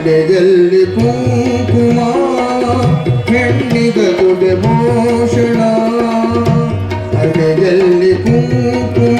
ನಡೆದಲ್ಲಿ ಕುಂಕುಮ ಹೆಣ್ಣಿಗ ತುಡೆ ಭೂಷಣ ನಡೆಯಲ್ಲಿ ಕುಂಕುಮ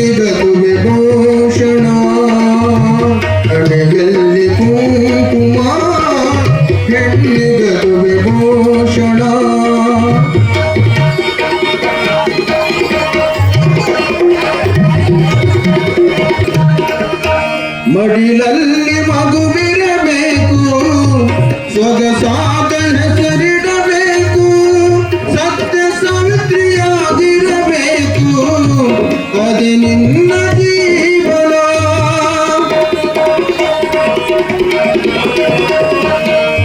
ಮಡಿಲಲ್ಲಿ ಮಗುವಿರಬೇಕು ಸೊಗಸಾದ ಹೆಸರಿಡಬೇಕು ಸತ್ಯ ಸಾವಿತ್ರಿಯಾಗಿರಬೇಕು ಅದೇ ನಿನ್ನ ಜೀವನ.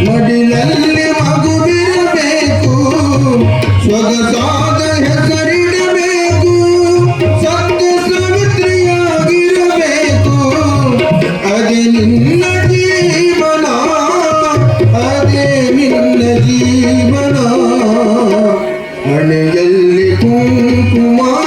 ಮಡಿಲಲ್ಲಿ ಮಗುವಿರಬೇಕು ಸೊಗಸಾದ ನಿನ್ನ ಜೀವನ ಹಣೆಯಲ್ಲಿ ಕುಂಕುಮ.